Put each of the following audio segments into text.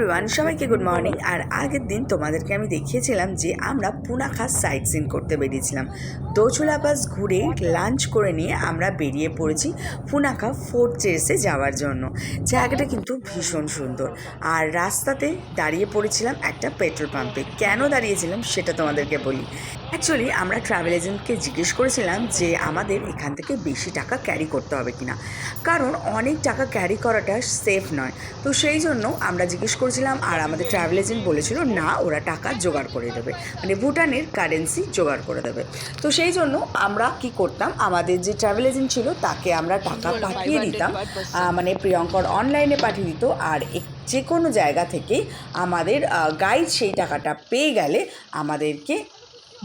Everyone সবাইকে good morning আর আগের দিন তোমাদেরকে আমি দেখিয়েছিলাম যে আমরা পুনাখা সাইট সিন করতে বেরিয়েছিলাম। দোচুলা বাস ঘুরে লাঞ্চ করে নিয়ে আমরা বেরিয়ে পড়েছি পুনাখা ফোর্ট চেসে যাওয়ার জন্য। জায়গাটা কিন্তু ভীষণ সুন্দর। আর রাস্তাতে দাঁড়িয়ে পড়েছিলাম একটা পেট্রোল পাম্পে কেন দাঁড়িয়েছিলাম সেটা তোমাদেরকে বলি। অ্যাকচুয়ালি আমরা ট্রাভেল এজেন্টকে জিজ্ঞেস করেছিলাম যে আমাদের এখান থেকে বেশি টাকা ক্যারি করতে হবে কিনা। কারণ অনেক টাকা ক্যারি করাটা সেফ নয়। তো সেই জন্য আমরা জিজ্ঞেস করেছিলাম আর আমাদের ট্রাভেল এজেন্ট বলেছিল না ওরা টাকা জোগাড় করে দেবে। মানে ভুটানের কারেন্সি জোগাড় করে দেবে। তো সেই জন্য আমরা কি করতাম আমাদের যে ট্রাভেল এজেন্ট ছিল তাকে আমরা টাকা পাঠিয়ে দিতাম মানে প্রিয়ঙ্কর অনলাইনে পাঠিয়ে দিত। আর যে কোনো জায়গা থেকে আমাদের গাইড সেই টাকাটা পেয়ে গেলে আমাদেরকে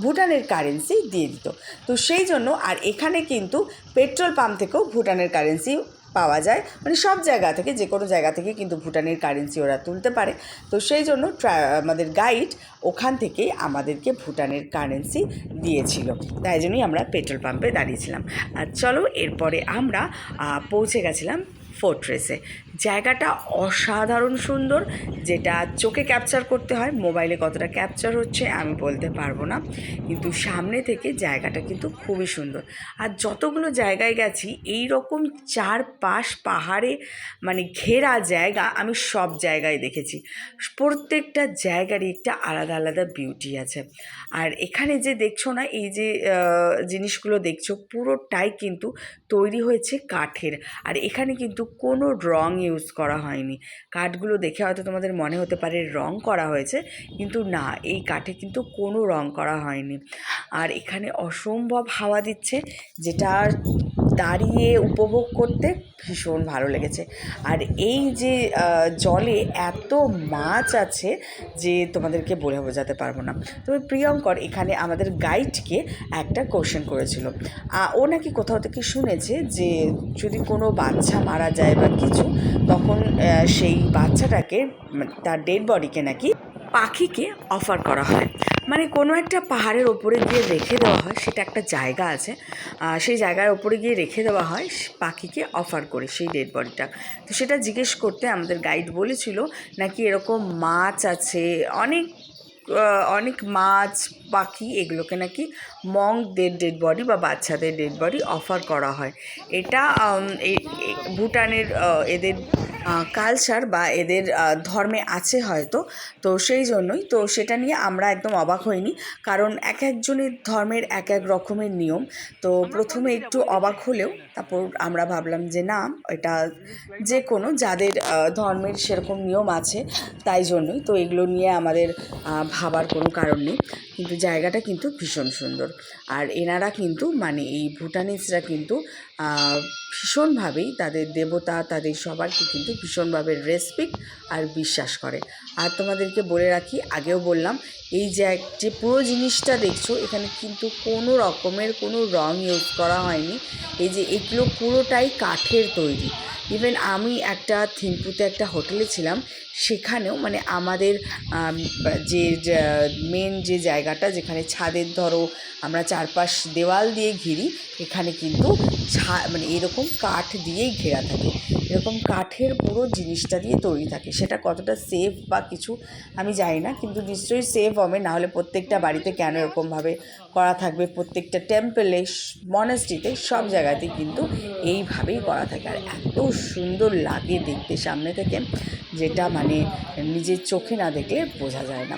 ভুটানের কারেন্সি দিয়ে দিত। তো সেই জন্য আর এখানে কিন্তু পেট্রোল পাম্প থেকেও ভুটানের কারেন্সি পাওয়া যায়। মানে সব জায়গা থেকে যে কোনো জায়গা থেকে কিন্তু ভুটানের কারেন্সি ওরা তুলতে পারে। তো সেই জন্য আমাদের গাইড ওখান থেকেই আমাদেরকে ভুটানের কারেন্সি দিয়েছিল। তাই জন্যই আমরা পেট্রোল পাম্পে দাঁড়িয়েছিলাম। আর চলো, এরপরে আমরা পৌঁছে গেছিলাম ফোর্ট্রেসে জায়গাটা অসাধারণ সুন্দর, যেটা চোখে ক্যাপচার করতে হয় মোবাইলে কতটা ক্যাপচার হচ্ছে আমি বলতে পারব না। কিন্তু সামনে থেকে জায়গাটা কিন্তু খুবই সুন্দর। আর যতগুলো জায়গায় গেছি এই রকম চারপাশ পাহাড়ে মানে ঘেরা জায়গা আমি সব জায়গায় দেখেছি। প্রত্যেকটা জায়গারই একটা আলাদা আলাদা বিউটি আছে। আর এখানে যে দেখছ না, এই যে জিনিসগুলো দেখছ, পুরোটাই কিন্তু তৈরি হয়েছে কাঠের। আর এখানে কিন্তু কোনো রং ইউজ করা হয়নি। কাঠগুলো দেখে হয়তো তোমাদের মনে হতে পারে রং করা হয়েছে, কিন্তু না, এই কাঠে কিন্তু কোনো রং করা হয়নি। আর এখানে অসম্ভব হাওয়া দিচ্ছে, যেটা দাঁড়িয়ে উপভোগ করতে ভীষণ ভালো লেগেছে। আর এই যে জলে এত মাছ আছে যে তোমাদেরকে বলে বোঝাতে পারব না। তবে প্রিয়ঙ্কর এখানে আমাদের গাইডকে একটা কোশ্চেন করেছিল। ও নাকি কোথাও থেকে শুনেছে যে, যদি কোনো বাচ্চা মারা যায় বা কিছু, তখন সেই বাচ্চাটাকে মানে তার ডেড বডিকে নাকি পাখিকে অফার করা হয়। মানে কোনো একটা পাহাড়ের ওপরে গিয়ে রেখে দেওয়া হয়, সেটা একটা জায়গা আছে। সেই জায়গার ওপরে গিয়ে রেখে দেওয়া হয় পাখিকে অফার করে সেই ডেড বডিটা তো সেটা জিজ্ঞেস করতে আমাদের গাইড বলেছিল, নাকি এরকম মাছ আছে? অনেক অনেক মাছ, পাখি এগুলোকে নাকি মংদের ডেড বডি বা বাচ্চাদের ডেড বডি অফার করা হয়। এটা ভুটানের এদের কালচার বা এদের ধর্মে আছে হয়তো। তো সেই জন্যই তো সেটা নিয়ে আমরা একদম অবাক হইনি। কারণ এক একজনের ধর্মের এক এক রকমের নিয়ম। তো প্রথমে একটু অবাক হলেও তারপর আমরা ভাবলাম যে না এটা যে কোনো যাদের ধর্মের সেরকম নিয়ম আছে তাই জন্যই। তো এগুলো নিয়ে আমাদের ভাবার কোনো কারণ নেই। কিন্তু জায়গাটা কিন্তু ভীষণ সুন্দর। আর এনারা কিন্তু মানে এই ভুটানিজরা কিন্তু ভীষণভাবেই তাদের দেবতা তাদের সবারকে কিন্তু ভীষণভাবে রেসপেক্ট আর বিশ্বাস করে। আর তোমাদেরকে বলে রাখি আগেও বললাম এই যে যে পুরো জিনিসটা দেখছ এখানে কিন্তু কোনো রকমের কোনো রং ইউজ করা হয়নি। এই যে এগুলো পুরোটাই কাঠের তৈরি। ইভেন আমি একটা থিম্পুতে একটা হোটেলে ছিলাম সেখানেও মানে আমাদের আম, যে মেন যে জায়গাটা যেখানে ছাদের ধরো আমরা চারপাশ দেওয়াল দিয়ে ঘিরি, এখানে কিন্তু ছা মানে এরকম কাঠ দিয়েই ঘেরা থাকে। এরকম কাঠের পুরো জিনিসটা দিয়ে তৈরি থাকে। সেটা কতটা সেফ বা কিছু আমি জানি না, কিন্তু নিশ্চয়ই সেফ হবে। নাহলে প্রত্যেকটা বাড়িতে কেন এরকমভাবে করা থাকবে? প্রত্যেকটা টেম্পেলে মনেস্ট্রিতে সব জায়গাতেই কিন্তু এইভাবেই করা থাকে। আর এত সুন্দর লাগে দেখতে সামনে থেকে, যেটা মানে নিজের চোখে না দেখলে বোঝা যায় না।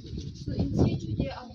So in Teju, there are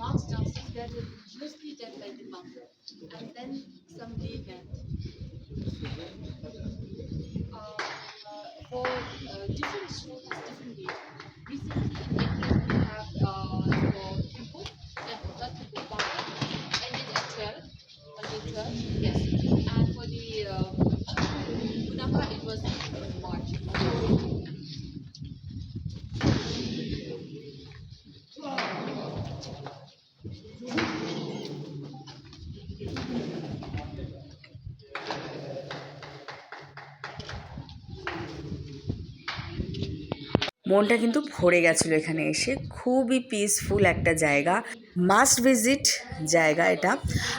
মনটা কিন্তু ভরে গেছিল এখানে এসে। খুবই পিসফুল একটা জায়গা। মাস্ট ভিজিট জায়গা এটা।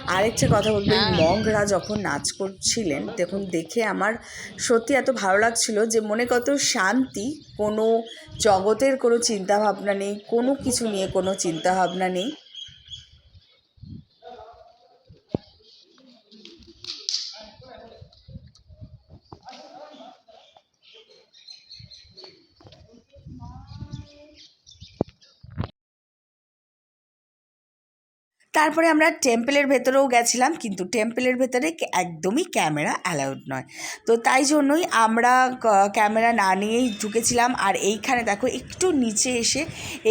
আরেকটা কথা বলব এই মংরা যখন নাচ করছিলেন তখন দেখে আমার সত্যি এত ভালো লাগছিল যে মনে কত শান্তি কোনো জগতের কোনো চিন্তাভাবনা নেই কোনো কিছু নিয়ে কোনো চিন্তাভাবনা নেই। তারপরে আমরা টেম্পলের ভেতরেও গেছিলাম, কিন্তু টেম্পলের ভেতরে একদমই ক্যামেরা অ্যালাউড নয়। তো তাই জন্যই আমরা ক্যামেরা না নিয়েই ঢুকেছিলাম। আর এইখানে দেখো একটু নিচে এসে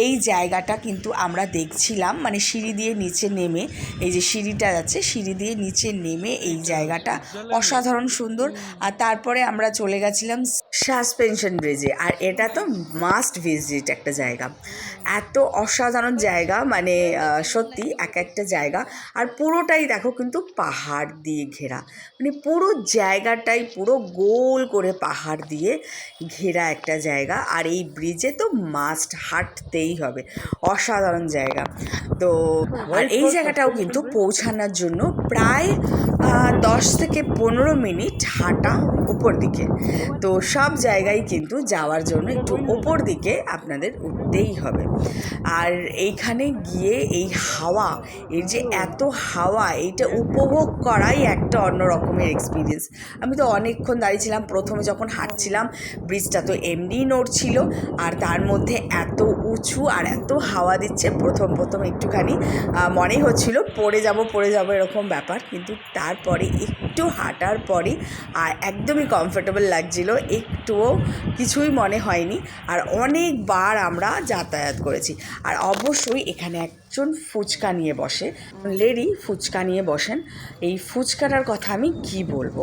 এই জায়গাটা কিন্তু আমরা দেখছিলাম। মানে সিঁড়ি দিয়ে নিচে নেমে, এই যে সিঁড়িটা যাচ্ছে সিঁড়ি দিয়ে নিচে নেমে এই জায়গাটা অসাধারণ সুন্দর। আর তারপরে আমরা চলে গেছিলাম সাসপেনশন ব্রিজে। আর এটা তো মাস্ট ভিজিট একটা জায়গা। এত অসাধারণ জায়গা মানে সত্যি এক একটা জায়গা। আর পুরোটাই দেখো কিন্তু পাহাড় দিয়ে ঘেরা। মানে পুরো জায়গাটাই পুরো গোল করে পাহাড় দিয়ে ঘেরা একটা জায়গা। আর এই ব্রিজে তো মাস্ট হাঁটতেই হবে। অসাধারণ জায়গা। তো আর এই জায়গাটাও কিন্তু পৌঁছানোর জন্য প্রায় দশ থেকে পনেরো মিনিট হাঁটা উপর দিকে। তো সব জায়গায় কিন্তু যাওয়ার জন্য একটু ওপর দিকে আপনাদের উঠতেই হবে। আর এইখানে গিয়ে এই হাওয়া, এর যে এত হাওয়া, এইটা উপভোগ করাই একটা অন্য রকমের এক্সপিরিয়েন্স আমি তো অনেকক্ষণ দাঁড়িয়েছিলাম, প্রথমে যখন হাঁটছিলাম ব্রিজটা তো এমনিই নড়ছিল আর তার মধ্যে এত উঁচু আর এত হাওয়া দিচ্ছে, প্রথম প্রথম একটুখানি মনেই হচ্ছিল, পড়ে যাব পড়ে যাব এরকম ব্যাপার, কিন্তু তারপরে একটু হাঁটার পরে আর একদমই কমফোর্টেবল লাগছিল। একটুও কিছুই মনে হয়নি। আর অনেকবার আমরা যাতায়াত করেছি। আর অবশ্যই এখানে একজন ফুচকা নিয়ে বসে। লেডি ফুচকা নিয়ে বসেন। এই ফুচকাটার কথা আমি কি বলব?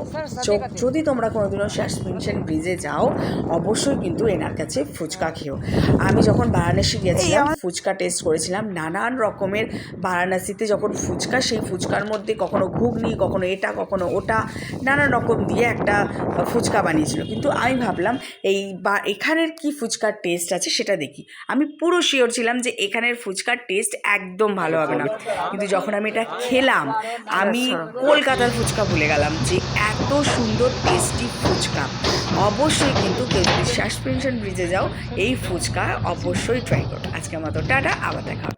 চোখ যদি তোমরা কোনোদিনও সাসপেনশন ব্রিজে যাও অবশ্যই কিন্তু এনার কাছে ফুচকা খেও। আমি যখন বারাণসী গিয়েছিলাম ফুচকা টেস্ট করেছিলাম। নানান রকমের বারাণসীতে যখন ফুচকা সেই ফুচকার মধ্যে কখনো ঘুগনি কখনো এটা কখনো ওটা নানান রকম দিয়ে একটা ফুচকা বানিয়েছিল। কিন্তু আমি ভাবলাম, এই বা, এখানের কি ফুচকার টেস্ট আছে সেটা দেখি। আমি পুরো শিওর ছিলাম যে এখানের ফুচকার টেস্ট একদম ভালো হবে না। কিন্তু যখন আমি এটা খেলাম, আমি কলকাতার ফুচকা ভুলে গেলাম যে এত সুন্দর টেস্টি ফুচকা। অবশ্যই কিন্তু কেউ যদি সাসপেনশন ব্রিজে যাও, এই ফুচকা অবশ্যই ট্রাই করো। আজকে মতো টাটা, আবার দেখা।